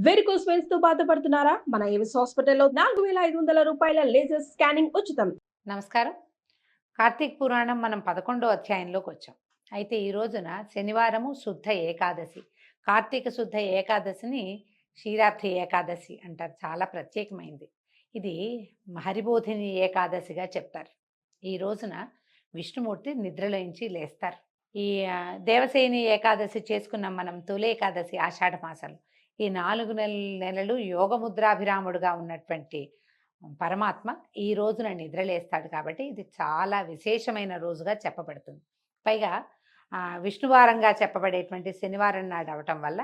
Varicose వెయిన్స్తో బాధపడుతున్నారా? మన Avis హాస్పిటల్లో నాలుగు వేల ఐదు వందల రూపాయల లేజర్ స్కానింగ్ ఉచితం. నమస్కారం. కార్తీక్ పురాణం మనం పదకొండో అధ్యాయంలోకి వచ్చాం. అయితే ఈ రోజున శనివారము శుద్ధ ఏకాదశి. కార్తీక శుద్ధ ఏకాదశిని క్షీరాబ్ది ఏకాదశి అంటారు. చాలా ప్రత్యేకమైంది. ఇది హరిబోధిని ఏకాదశిగా చెప్తారు. ఈ రోజున విష్ణుమూర్తి నిద్రలోంచి లేస్తారు. ఈ దేవసేని ఏకాదశి చేసుకున్నాం మనం తొలి ఏకాదశి ఆషాఢ మాసంలో. ఈ నాలుగు నెల నెలలు యోగముద్రాభిరాముడుగా ఉన్నటువంటి పరమాత్మ ఈ రోజున నిద్రలేస్తాడు కాబట్టి ఇది చాలా విశేషమైన రోజుగా చెప్పబడుతుంది. పైగా విష్ణువారంగా చెప్పబడేటువంటి శనివారం నాడు అవటం వల్ల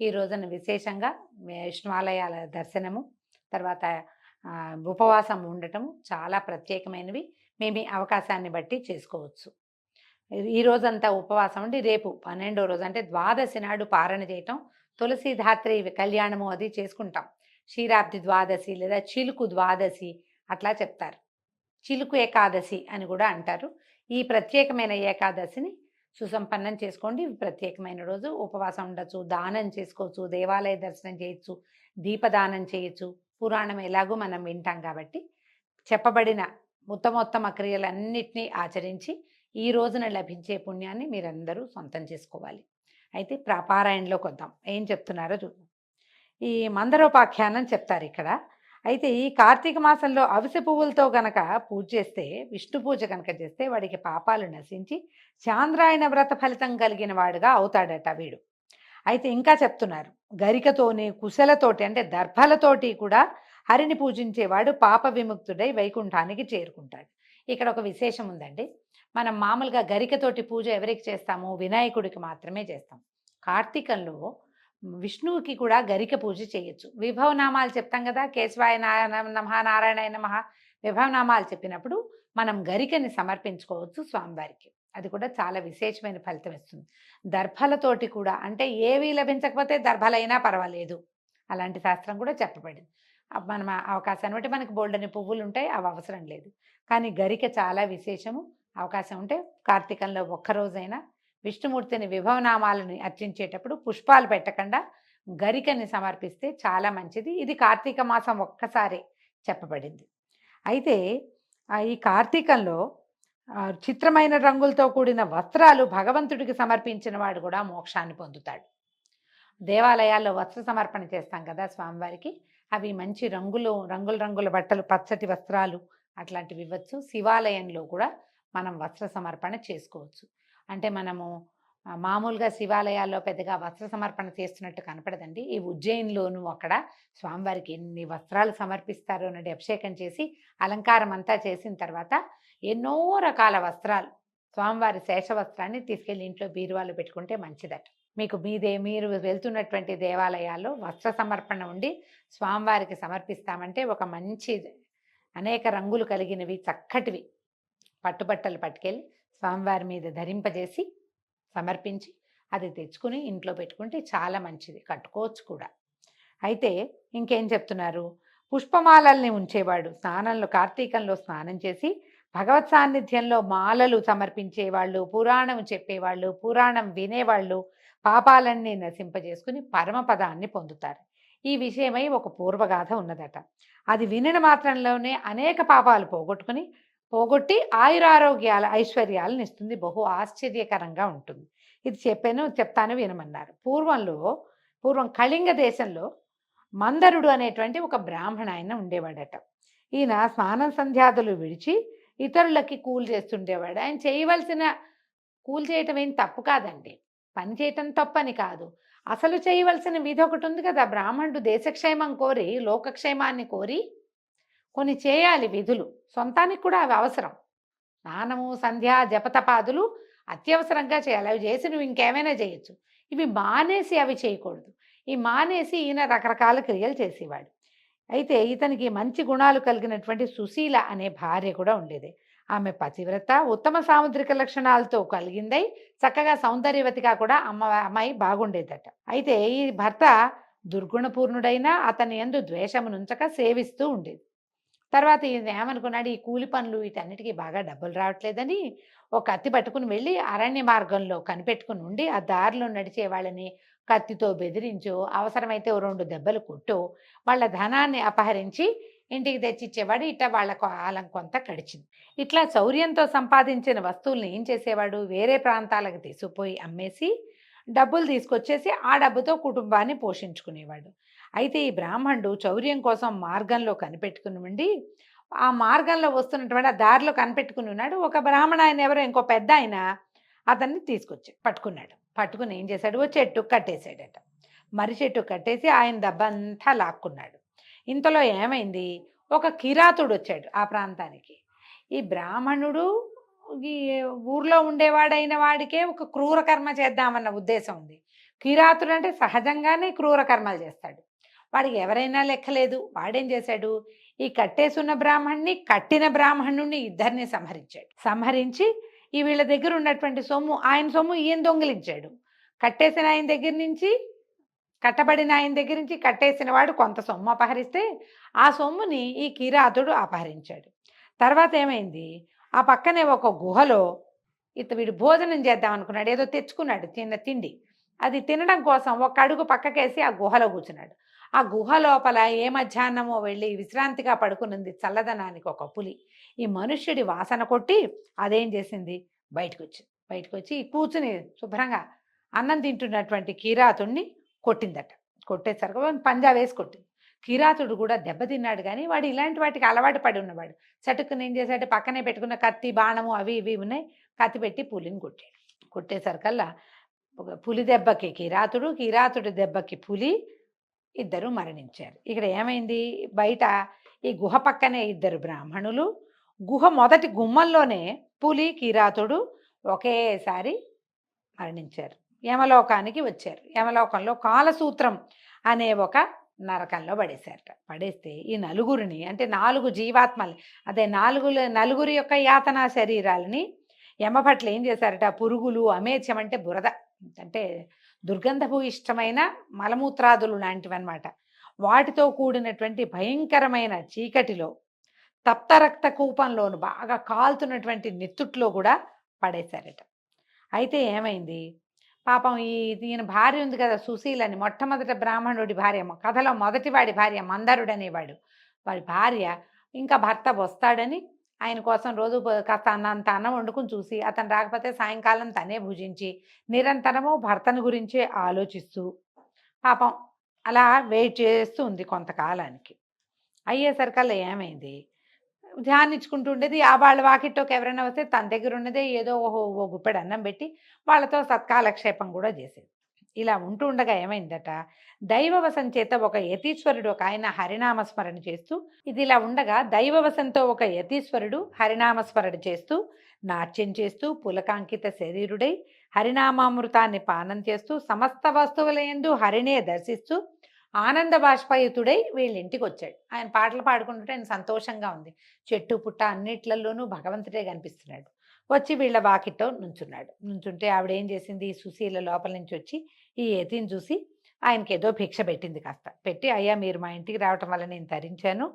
ఈ రోజున విశేషంగా విష్ణువాలయాల దర్శనము తర్వాత ఉపవాసం ఉండటము చాలా ప్రత్యేకమైనవి. మేము అవకాశాన్ని బట్టి చేసుకోవచ్చు. ఈ రోజంతా ఉపవాసం ఉండి రేపు పన్నెండో రోజు అంటే ద్వాదశి నాడు పారణ చేయటం తులసీధాత్రి కళ్యాణము అది చేసుకుంటాం. క్షీరాబ్ది ద్వాదశి లేదా చిలుకు ద్వాదశి అట్లా చెప్తారు. చిలుకు ఏకాదశి అని కూడా అంటారు. ఈ ప్రత్యేకమైన ఏకాదశిని సుసంపన్నం చేసుకోండి. ప్రత్యేకమైన రోజు ఉపవాసం ఉండొచ్చు దానం చేసుకోవచ్చు దేవాలయ దర్శనం చేయొచ్చు దీపదానం చేయొచ్చు. పురాణం ఎలాగో మనం వింటాం కాబట్టి చెప్పబడిన ఉత్తమోత్తమ క్రియలన్నింటినీ ఆచరించి ఈ రోజున లభించే పుణ్యాన్ని మీరందరూ సొంతం చేసుకోవాలి. అయితే ప్రాపారాయణలోకి వద్దాం ఏం చెప్తున్నారో చూద్దాం. ఈ మందరోపాఖ్యానం చెప్తారు ఇక్కడ. అయితే ఈ కార్తీక మాసంలో అవిసె పువ్వులతో గనక పూజ చేస్తే విష్ణు పూజ కనుక చేస్తే వాడికి పాపాలు నశించి చాంద్రాయణ వ్రత ఫలితం కలిగిన వాడుగా అవుతాడట వీడు. అయితే ఇంకా చెప్తున్నారు. గరికతోని కుశలతోటి అంటే దర్భలతోటి కూడా హరిని పూజించేవాడు పాప విముక్తుడై వైకుంఠానికి చేరుకుంటాడు. ఇక్కడ ఒక విశేషం ఉందండి. మనం మామూలుగా గరికతోటి పూజ ఎవరికి చేస్తాము వినాయకుడికి మాత్రమే చేస్తాం. కార్తీకంలో విష్ణువుకి కూడా గరిక పూజ చేయొచ్చు. విభవనామాలు చెప్తాం కదా కేశవాయ నమ నారాయణ నమ విభవనామాలు చెప్పినప్పుడు మనం గరికని సమర్పించుకోవచ్చు స్వామివారికి. అది కూడా చాలా విశేషమైన ఫలితం ఇస్తుంది. దర్భలతోటి కూడా అంటే ఏవి లభించకపోతే దర్భలైనా పర్వాలేదు. అలాంటి శాస్త్రం కూడా చెప్పబడింది. మన అవకాశాన్ని బట్టి మనకి బోల్డని పువ్వులు ఉంటాయి అవి అవసరం లేదు. కానీ గరిక చాలా విశేషము. అవకాశం ఉంటే కార్తీకంలో ఒక్కరోజైనా విష్ణుమూర్తిని విభవనామాలను అర్చించేటప్పుడు పుష్పాలు పెట్టకుండా గరికని సమర్పిస్తే చాలా మంచిది. ఇది కార్తీక మాసం ఒక్కసారి చెప్పబడింది. అయితే ఈ కార్తీకంలో చిత్రమైన రంగులతో కూడిన వస్త్రాలు భగవంతుడికి సమర్పించిన వాడు కూడా మోక్షాన్ని పొందుతాడు. దేవాలయాల్లో వస్త్ర సమర్పణ చేస్తాం కదా స్వామివారికి. అవి మంచి రంగులు రంగుల రంగుల బట్టలు పచ్చటి వస్త్రాలు అట్లాంటివి ఇవ్వచ్చు. శివాలయంలో కూడా మనం వస్త్ర సమర్పణ చేసుకోవచ్చు. అంటే మనము మామూలుగా శివాలయాల్లో పెద్దగా వస్త్ర సమర్పణ చేస్తున్నట్టు కనపడదండి. ఈ ఉజ్జయిన్లోనూ అక్కడ స్వామివారికి ఎన్ని వస్త్రాలు సమర్పిస్తారు అన్నది అభిషేకం చేసి అలంకారం అంతా చేసిన తర్వాత ఎన్నో రకాల వస్త్రాలు స్వామివారి శేష వస్త్రాన్ని తీసుకెళ్ళి ఇంట్లో బీరువాలు పెట్టుకుంటే మంచిదట. మీకు మీదే మీరు వెళ్తున్నటువంటి దేవాలయాల్లో వస్త్ర సమర్పణ ఉండి స్వామివారికి సమర్పిస్తామంటే ఒక మంచి అనేక రంగులు కలిగినవి చక్కటివి. పట్టుబట్టలు పట్టుకెళ్ళి స్వామివారి మీద ధరింపజేసి సమర్పించి అది తెచ్చుకుని ఇంట్లో పెట్టుకుంటే చాలా మంచిది కట్టుకోవచ్చు కూడా. అయితే ఇంకేం చెప్తున్నారు? పుష్పమాలల్ని ఉంచేవాడు స్నానంలో కార్తీకంలో స్నానం చేసి భగవత్ సాన్నిధ్యంలో మాలలు సమర్పించేవాళ్ళు పురాణం చెప్పేవాళ్ళు పురాణం వినేవాళ్ళు పాపాలన్నీ నశింపజేసుకుని పరమపదాన్ని పొందుతారు. ఈ విషయమై ఒక పూర్వగాథ ఉన్నదట. అది వినిన మాత్రంలోనే అనేక పాపాలు పోగొట్టుకుని పోగొట్టి ఆయురారోగ్యాల ఐశ్వర్యాలను ఇస్తుంది. బహు ఆశ్చర్యకరంగా ఉంటుంది. ఇది చెప్పాను చెప్తాను వినమన్నారు. పూర్వంలో పూర్వం కళింగ దేశంలో మందరుడు అనేటువంటి ఒక బ్రాహ్మణ ఆయన ఉండేవాడట. ఈయన స్నానం సంధ్యాదులు విడిచి ఇతరులకి కూల్ చేస్తుండేవాడు. ఆయన చేయవలసిన కూల్ చేయటం ఏం తప్పు కాదండి. పని చేయటం తప్పని కాదు. అసలు చేయవలసిన విధి ఒకటి ఉంది కదా! బ్రాహ్మణుడు దేశక్షేమం కోరి లోకక్షేమాన్ని కోరి కొన్ని చేయాలి విధులు. సొంతానికి కూడా అవి అవసరం. స్నానము సంధ్య జపతపాదులు అత్యవసరంగా చేయాలి. అవి చేసి నువ్వు ఇంకేమైనా చేయొచ్చు. ఇవి మానేసి అవి చేయకూడదు. ఈ మానేసి ఈయన రకరకాల క్రియలు చేసేవాడు. అయితే ఇతనికి మంచి గుణాలు కలిగినటువంటి సుశీల అనే భార్య కూడా ఉండేది. ఆమె పతివ్రత ఉత్తమ సాముద్రిక లక్షణాలతో కలిగిందై చక్కగా సౌందర్యవతిగా కూడా అమ్మ అమ్మాయి బాగుండేదట. అయితే ఈ భర్త దుర్గుణపూర్ణుడైనా అతని ఎందు ద్వేషమునుంచక సేవిస్తూ ఉండేది. తర్వాత ఈయన ఏమనుకున్నాడు ఈ కూలి పనులు వీటన్నిటికీ బాగా డబ్బులు రావట్లేదని ఒక కత్తి పట్టుకుని వెళ్ళి అరణ్య మార్గంలో కనిపెట్టుకుని ఉండి ఆ దారిలో నడిచే వాళ్ళని కత్తితో బెదిరించో అవసరమైతే ఓ రెండు దెబ్బలు కొట్టో వాళ్ళ ధనాన్ని అపహరించి ఇంటికి తెచ్చిచ్చేవాడు. ఇట్లా వాళ్ళ కాలం కొంత గడిచింది. ఇట్లా చౌర్యంతో సంపాదించిన వస్తువుల్ని ఏం చేసేవాడు? వేరే ప్రాంతాలకు తీసుకుపోయి అమ్మేసి డబ్బులు తీసుకొచ్చేసి ఆ డబ్బుతో కుటుంబాన్ని పోషించుకునేవాడు. అయితే ఈ బ్రాహ్మణుడు చౌర్యం కోసం మార్గంలో కనిపెట్టుకుని ఉండి ఆ మార్గంలో వస్తున్నటువంటి ఆ దారిలో కనిపెట్టుకుని ఉన్నాడు. ఒక బ్రాహ్మణ ఆయన ఎవరో ఇంకో పెద్ద ఆయన అతన్ని తీసుకొచ్చి పట్టుకున్నాడు. పట్టుకుని ఏం చేశాడు? ఓ చెట్టు కట్టేశాడట. మర్రి చెట్టు కట్టేసి ఆయన దెబ్బంతా లాక్కున్నాడు. ఇంతలో ఏమైంది? ఒక కిరాతుడు వచ్చాడు ఆ ప్రాంతానికి. ఈ బ్రాహ్మణుడు ఈ ఊర్లో ఉండేవాడైన వాడికే ఒక క్రూర కర్మ చేద్దామన్న ఉద్దేశం ఉంది. కిరాతుడు అంటే సహజంగానే క్రూర కర్మలు చేస్తాడు. వాడికి ఎవరైనా లెక్కలేదు. వాడేం చేశాడు? ఈ కట్టేసున్న బ్రాహ్మణ్ణి కట్టిన బ్రాహ్మణుణ్ణి ఇద్దరిని సంహరించాడు. సంహరించి ఈ వీళ్ళ దగ్గర ఉన్నటువంటి సొమ్ము ఆయన సొమ్ము ఈయన దొంగిలించాడు. కట్టేసిన ఆయన దగ్గర నుంచి కట్టబడిన ఆయన దగ్గర నుంచి కట్టేసిన వాడు కొంత సొమ్ము అపహరిస్తే ఆ సొమ్ముని ఈ కిరాతుడు అపహరించాడు. తర్వాత ఏమైంది? ఆ పక్కనే ఒక గుహలో ఇత వీడు భోజనం చేద్దాం అనుకున్నాడు. ఏదో తెచ్చుకున్నాడు తిన్న తిండి. అది తినడం కోసం ఒక అడుగు పక్కకేసి ఆ గుహలో కూర్చున్నాడు. ఆ గుహ లోపల ఏ మధ్యాహ్నమో వెళ్ళి విశ్రాంతిగా పడుకున్నది చల్లదనానికి ఒక పులి. ఈ మనుష్యుడి వాసన కొట్టి అదేం చేసింది? బయటకు వచ్చింది బయటకు వచ్చి కూర్చుని శుభ్రంగా అన్నం తింటున్నటువంటి కీరాతుణ్ణి కొట్టిందట. కొట్టేసరికి పంజా వేసి కొట్టింది. కిరాతుడు కూడా దెబ్బతిన్నాడు కానీ వాడు ఇలాంటి వాటికి అలవాటు పడి ఉన్నవాడు. చటుక్కుని ఏం చేశాడు? పక్కనే పెట్టుకున్న కత్తి బాణము అవి ఇవి ఉన్నాయి. కత్తి పెట్టి పులిని కొట్టాడు. కొట్టేసరికల్లా ఒక పులి దెబ్బకి కిరాతుడు కిరాతుడి దెబ్బకి పులి ఇద్దరు మరణించారు. ఇక్కడ ఏమైంది? బయట ఈ గుహ పక్కనే ఇద్దరు బ్రాహ్మణులు గుహ మొదటి గుమ్మంలోనే పులి కిరాతుడు ఒకేసారి మరణించారు. యమలోకానికి వచ్చారు. యమలోకంలో కాలసూత్రం అనే ఒక నరకంలో పడేశారట. పడేస్తే ఈ నలుగురిని అంటే నాలుగు జీవాత్మలు అదే నాలుగు నలుగురి యొక్క యాతనా శరీరాలని యమభట్లు ఏం చేశారట? పురుగులు అమేధ్యం అంటే బురద. అంటే దుర్గంధపు ఇష్టమైన మలమూత్రాదులు లాంటివి అన్నమాట వాటితో కూడినటువంటి భయంకరమైన చీకటిలో తప్త రక్త కూపంలోను బాగా కాలుతున్నటువంటి నెత్తుట్లో కూడా పడేశారట. అయితే ఏమైంది? పాపం ఈ ఈయన భార్య ఉంది కదా సుశీల్ అని మొట్టమొదట బ్రాహ్మణుడి భార్య కథలో మొదటి వాడి భార్య మందరుడు అనేవాడు. వాడి భార్య ఇంకా భర్త వస్తాడని ఆయన కోసం రోజు కాస్త అన్నంత అన్నం వండుకుని చూసి అతను రాకపోతే సాయంకాలం తనే భుజించి నిరంతరము భర్తను గురించే ఆలోచిస్తూ పాపం అలా వెయిట్ చేస్తూ ఉంది కొంతకాలానికి. అయ్యేసరికల్లా ఏమైంది? ధ్యానించుకుంటూ ఉండేది. ఆ వాళ్ళ వాకిట్లోకి ఎవరైనా వస్తే తన దగ్గర ఉన్నదే ఏదో ఓ ఓ గుప్పెడు అన్నం పెట్టి వాళ్ళతో సత్కాలక్షేపం కూడా చేసేది. ఇలా ఉంటూ ఉండగా ఏమైందట దైవవశం చేత ఒక యతీశ్వరుడు ఒక ఆయన హరినామస్మరణ చేస్తూ ఇది ఇలా ఉండగా దైవవశంతో ఒక యతీశ్వరుడు హరినామస్మరణ చేస్తూ నాట్యం చేస్తూ పులకాంకిత శరీరుడై హరినామామృతాన్ని పానం చేస్తూ సమస్త వస్తువుల యందు హరినే దర్శిస్తూ ఆనంద బాష్పయుతుడై వీళ్ళ ఇంటికి వచ్చాడు ఆయన పాటలు పాడుకుంటుంటే ఆయన సంతోషంగా ఉంది. చెట్టు పుట్ట అన్నిట్లలోనూ భగవంతుడే కనిపిస్తున్నాడు. వచ్చి వీళ్ళ వాకిట్లో నుంచున్నాడు. నుంచుంటే ఆవిడ ఏం చేసింది? ఈ సుశీల లోపల నుంచి వచ్చి ఈ యతిని చూసి ఆయనకి ఏదో భిక్ష పెట్టింది కాస్త. పెట్టి అయ్యా మీరు మా ఇంటికి రావటం వల్ల నేను తరించాను.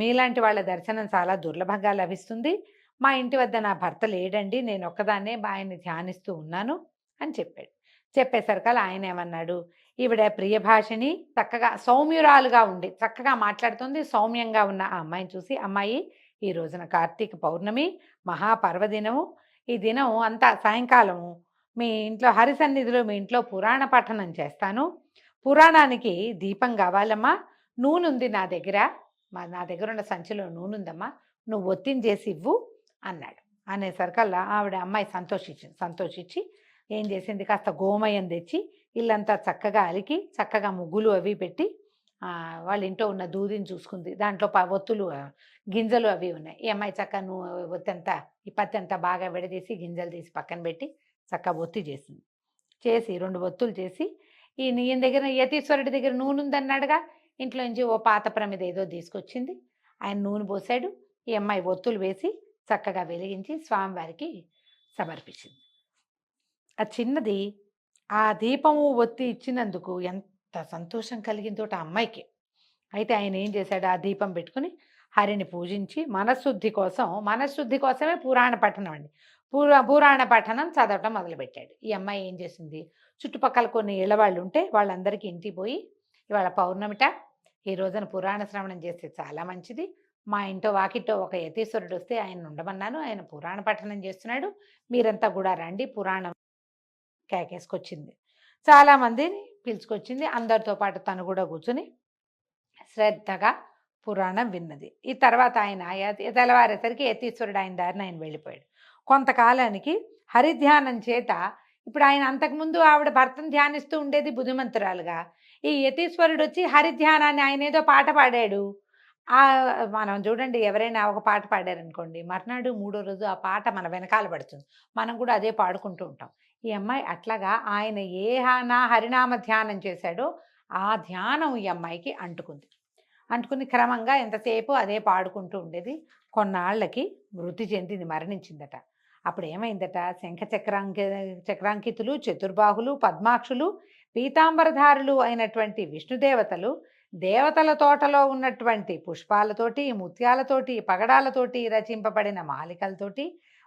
మీలాంటి వాళ్ళ దర్శనం చాలా దుర్లభంగా లభిస్తుంది. మా ఇంటి వద్ద నా భర్త లేడండి. నేను ఒక్కదాన్నే ఆయన్ని ధ్యానిస్తూ ఉన్నాను అని చెప్పాడు. చెప్పేసరికల్లా ఆయన ఏమన్నాడు? ఈవిడ ప్రియభాషిని చక్కగా సౌమ్యురాలుగా ఉండి చక్కగా మాట్లాడుతుంది. సౌమ్యంగా ఉన్న ఆ అమ్మాయిని చూసి అమ్మాయి ఈ రోజున కార్తీక పౌర్ణమి మహాపర్వదినము. ఈ దినం అంతా సాయంకాలము మీ ఇంట్లో హరిసన్నిధిలో మీ ఇంట్లో పురాణ పఠనం చేస్తాను. పురాణానికి దీపం కావాలమ్మా. నూనె ఉంది నా దగ్గర. మా నా దగ్గర ఉన్న సంచిలో నూనె ఉందమ్మా నువ్వు ఒత్తిని చేసి ఇవ్వు అన్నాడు. అనేసరికల్లా ఆవిడ అమ్మాయి సంతోషించింది సంతోషించి ఏం చేసింది? కాస్త గోమయం తెచ్చి ఇల్లంతా చక్కగా అలికి చక్కగా ముగ్గులు అవి పెట్టి వాళ్ళ ఇంట్లో ఉన్న దూదిని చూసుకుంది. దాంట్లో ప- ఒత్తులు గింజలు అవి ఉన్నాయి. ఈ అమ్మాయి చక్క నువ్వు ఒత్తంతా ఈ పత్తి అంతా బాగా విడదీసి గింజలు తీసి పక్కన పెట్టి చక్కగా ఒత్తి చేసింది. చేసి రెండు ఒత్తులు చేసి ఈ ఈయన దగ్గర యతీశ్వరుడి దగ్గర నూనె ఉందన్నాడుగా ఇంట్లో నుంచి ఓ పాత ప్రమిద ఏదో తీసుకొచ్చింది. ఆయన నూనె పోసాడు ఈ అమ్మాయి ఒత్తులు వేసి చక్కగా వెలిగించి స్వామివారికి సమర్పించింది. ఆ చిన్నది ఆ దీపము ఒత్తి ఇచ్చినందుకు ఎంత సంతోషం కలిగిందో ఆ అమ్మాయికి. అయితే ఆయన ఏం చేశాడు? ఆ దీపం పెట్టుకుని హరిని పూజించి మనశుద్ధి కోసం మనశుద్ధి కోసమే పురాణ పఠనం అండి. పురా పురాణ పఠనం చదవటం మొదలుపెట్టాడు. ఈ అమ్మాయి ఏం చేసింది? చుట్టుపక్కల కొన్ని ఇళ్ళవాళ్ళు ఉంటే వాళ్ళందరికీ ఇంటికి పోయి ఇవాళ పౌర్ణమిట ఈ రోజున పురాణ శ్రవణం చేస్తే చాలా మంచిది. మా ఇంటో వాకిట్టో ఒక యతీశ్వరుడు వస్తే ఆయన ఉండమన్నాను. ఆయన పురాణ పఠనం చేస్తున్నాడు. మీరంతా కూడా రండి పురాణం కేకేసుకొచ్చింది. చాలామందిని పిలుచుకొచ్చింది. అందరితో పాటు తను కూడా కూర్చుని శ్రద్ధగా పురాణం విన్నది. ఈ తర్వాత ఆయన తెల్లవారేసరికి యతీశ్వరుడు ఆయన దారిని ఆయన వెళ్ళిపోయాడు. కొంతకాలానికి హరిధ్యానం చేత ఇప్పుడు ఆయన అంతకుముందు ఆవిడ భర్తను ధ్యానిస్తూ ఉండేది బుద్ధిమంతురాలుగా. ఈ యతీశ్వరుడు వచ్చి హరిధ్యానాన్ని ఆయన ఏదో పాట పాడాడు. ఆ మనం చూడండి ఎవరైనా ఒక పాట పాడారనుకోండి మర్నాడు మూడో రోజు ఆ పాట మన వెనకాల పడుతుంది. మనం కూడా అదే పాడుకుంటూ ఉంటాం. ఈ అమ్మాయి అట్లాగా ఆయన ఏ నా హరినామ ధ్యానం చేశాడో ఆ ధ్యానం ఈ అమ్మాయికి అంటుకుంది. అంటుకుని క్రమంగా ఎంతసేపు అదే పాడుకుంటూ ఉండేది. కొన్నాళ్ళకి మృతి చెందింది మరణించిందట. అప్పుడు ఏమైందట శంఖ చక్రాంకి చక్రాంకితులు చతుర్బాహులు పద్మాక్షులు పీతాంబరధారులు అయినటువంటి విష్ణుదేవతలు దేవతల తోటలో ఉన్నటువంటి పుష్పాలతోటి ముత్యాలతోటి పగడాలతోటి రచింపబడిన మాలికలతోటి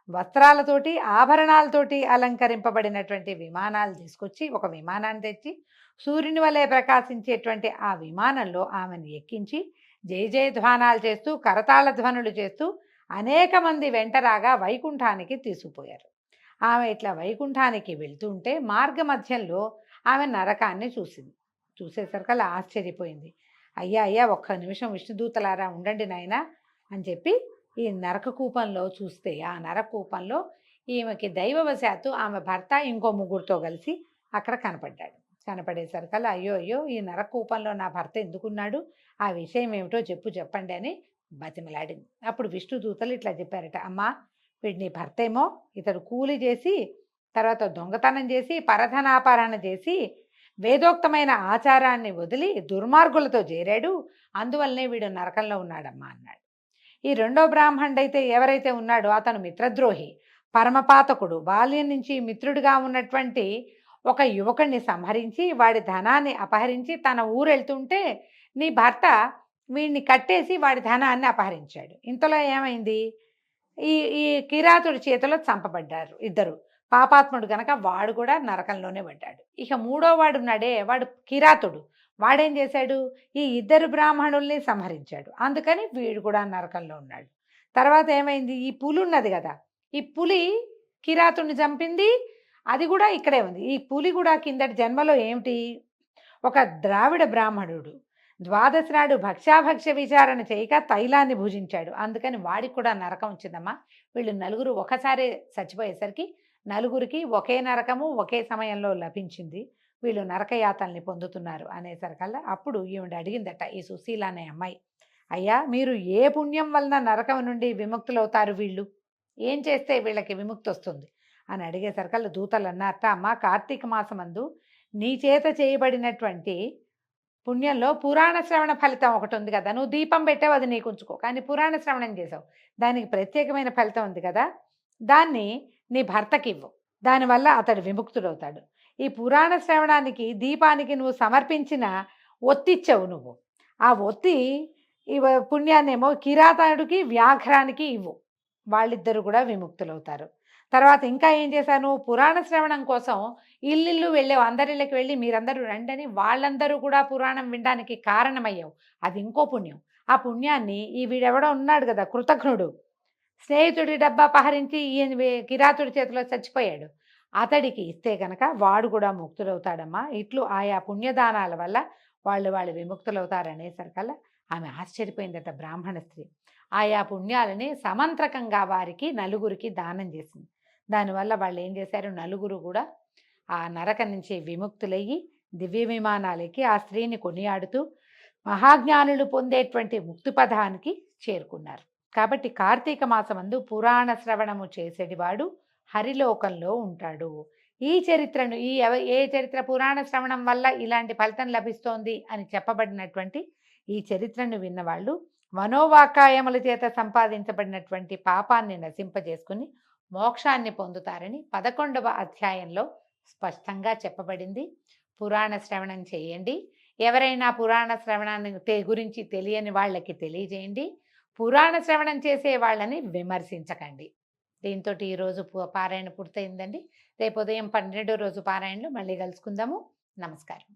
వస్త్రాలతోటి ఆభరణాలతోటి అలంకరింపబడినటువంటి విమానాలు తీసుకొచ్చి ఒక విమానాన్ని తెచ్చి సూర్యుని వలె ప్రకాశించేటువంటి ఆ విమానంలో ఆమెను ఎక్కించి జయ జయధ్వానాలు చేస్తూ కరతాళ ధ్వనులు చేస్తూ అనేక మంది వెంటరాగా వైకుంఠానికి తీసుకుపోయారు. ఆమె ఇట్లా వైకుంఠానికి వెళ్తుంటే మార్గ మధ్యంలో ఆమె నరకాన్ని చూసింది. చూసేసరికల్లా ఆశ్చర్యపోయింది. అయ్యా అయ్యా ఒక్క నిమిషం విష్ణుదూతలారా ఉండండి నాయనా అని చెప్పి ఈ నరక కూపంలో చూస్తే ఆ నరక కూపంలో ఈమెకి దైవవశాత్తు ఆమె భర్త ఇంకో ముగ్గురితో కలిసి అక్కడ కనపడ్డాడు. కనపడేసరికల్లా అయ్యో అయ్యో ఈ నరక కూపంలో నా భర్త ఎందుకున్నాడు? ఆ విషయం ఏమిటో చెప్పు చెప్పండి అని బతిమలాడింది. అప్పుడు విష్ణుదూతలు ఇట్లా చెప్పారట అమ్మా వీడిని భర్త ఏమో ఇతడు కూలి చేసి తర్వాత దొంగతనం చేసి పరధనాపారణ చేసి వేదోక్తమైన ఆచారాన్ని వదిలి దుర్మార్గులతో చేరాడు. అందువల్లనే వీడు నరకంలో ఉన్నాడమ్మా అన్నాడు. ఈ రెండో బ్రాహ్మణుడైతే ఎవరైతే ఉన్నాడో అతను మిత్రద్రోహి. పరమపాతకుడు. బాల్యం నుంచి మిత్రుడిగా ఉన్నటువంటి ఒక యువకుడిని సంహరించి వాడి ధనాన్ని అపహరించి తన ఊరు వెళ్తుంటే నీ భర్త వీడిని కట్టేసి వాడి ధనాన్ని అపహరించాడు. ఇంతలో ఏమైంది? ఈ ఈ కిరాతుడి చేతిలో చంపబడ్డారు ఇద్దరు. పాపాత్ముడు గనక వాడు కూడా నరకంలోనే పడ్డాడు. ఇక మూడో వాడు ఉన్నాడే వాడు కిరాతుడు. వాడేం చేశాడు? ఈ ఇద్దరు బ్రాహ్మణుల్ని సంహరించాడు. అందుకని వీడు కూడా నరకంలో ఉన్నాడు. తర్వాత ఏమైంది? ఈ పులి ఉన్నది కదా ఈ పులి కిరాతుని చంపింది. అది కూడా ఇక్కడే ఉంది. ఈ పులి కూడా కిందటి జన్మలో ఏమిటి? ఒక ద్రావిడ బ్రాహ్మణుడు. ద్వాదశి నాడు భక్ష్యాభక్ష్య విచారణ చేయక తైలాన్ని భుజించాడు. అందుకని వాడికి కూడా నరకం వచ్చిందమ్మా. వీళ్ళు నలుగురు ఒకసారి చచ్చిపోయేసరికి నలుగురికి ఒకే నరకము ఒకే సమయంలో లభించింది. వీళ్ళు నరకయాతల్ని పొందుతున్నారు అనేసరికల్లా అప్పుడు ఈవిడ అడిగిందట ఈ సుశీల అనే అమ్మాయి అయ్యా మీరు ఏ పుణ్యం వలన నరకం నుండి విముక్తులవుతారు వీళ్ళు? ఏం చేస్తే వీళ్ళకి విముక్తి వస్తుంది అని అడిగేసరికల్లా దూతలు అన్నారట అమ్మ కార్తీక మాసమందు నీ చేత చేయబడినటువంటి పుణ్యంలో పురాణ శ్రవణ ఫలితం ఒకటి ఉంది కదా నువ్వు దీపం పెట్టావు అది నీకు ఉంచుకో కానీ పురాణ శ్రవణం చేసావు దానికి ప్రత్యేకమైన ఫలితం ఉంది కదా దాన్ని నీ భర్తకి ఇవ్వు దానివల్ల అతడు విముక్తుడవుతాడు. ఈ పురాణ శ్రవణానికి దీపానికి నువ్వు సమర్పించిన ఒత్తిచ్చావు నువ్వు. ఆ ఒత్తి ఇవ పుణ్యాన్నేమో కిరాతనుడికి వ్యాఘ్రానికి ఇవ్వు. వాళ్ళిద్దరూ కూడా విముక్తులవుతారు. తర్వాత ఇంకా ఏం చేశాను పురాణ శ్రవణం కోసం ఇల్లు వెళ్ళావు. అందరిళ్ళకి వెళ్ళి మీరందరూ రండని వాళ్ళందరూ కూడా పురాణం వినడానికి కారణమయ్యావు. అది ఇంకో పుణ్యం. ఆ పుణ్యాన్ని ఈ వీడెవడో ఉన్నాడు కదా కృతజ్ఞుడు. స్నేహితుడి డబ్బా పహరించి ఈయన కిరాతుడి చేతిలో చచ్చిపోయాడు. అతడికి ఇస్తే గనక వాడు కూడా ముక్తులవుతాడమ్మా ఇట్లు ఆయా పుణ్యదానాల వల్ల వాళ్ళు వాళ్ళు విముక్తులవుతారనేసరికల్లా ఆమె ఆశ్చర్యపోయిందట బ్రాహ్మణ స్త్రీ. ఆయా పుణ్యాలని సమంత్రకంగా వారికి నలుగురికి దానం చేసింది. దానివల్ల వాళ్ళు ఏం చేశారు? నలుగురు కూడా ఆ నరక నుంచి విముక్తులయ్యి దివ్య విమానాలకి ఆ స్త్రీని కొనియాడుతూ మహాజ్ఞానులు పొందేటువంటి ముక్తి పదానికి చేరుకున్నారు. కాబట్టి కార్తీక మాసమందు పురాణ శ్రవణము చేసేటివాడు హరిలోకంలో ఉంటాడు. ఈ చరిత్రను ఈ ఎవ- ఏ చరిత్ర పురాణ శ్రవణం వల్ల ఇలాంటి ఫలితం లభిస్తోంది అని చెప్పబడినటువంటి ఈ చరిత్రను విన్నవాళ్ళు మనోవాకాయముల చేత సంపాదించబడినటువంటి పాపాన్ని నశింపజేసుకుని మోక్షాన్ని పొందుతారని పదకొండవ అధ్యాయంలో స్పష్టంగా చెప్పబడింది. పురాణ శ్రవణం చేయండి. ఎవరైనా పురాణ శ్రవణాన్ని గురించి తెలియని వాళ్ళకి తెలియజేయండి. పురాణ శ్రవణం చేసే వాళ్ళని విమర్శించకండి. దీంతో ఈరోజు పారాయణ పూర్తయిందండి. రేపు ఉదయం పన్నెండో రోజు పారాయణలో మళ్ళీ కలుసుకుందాము. నమస్కారం.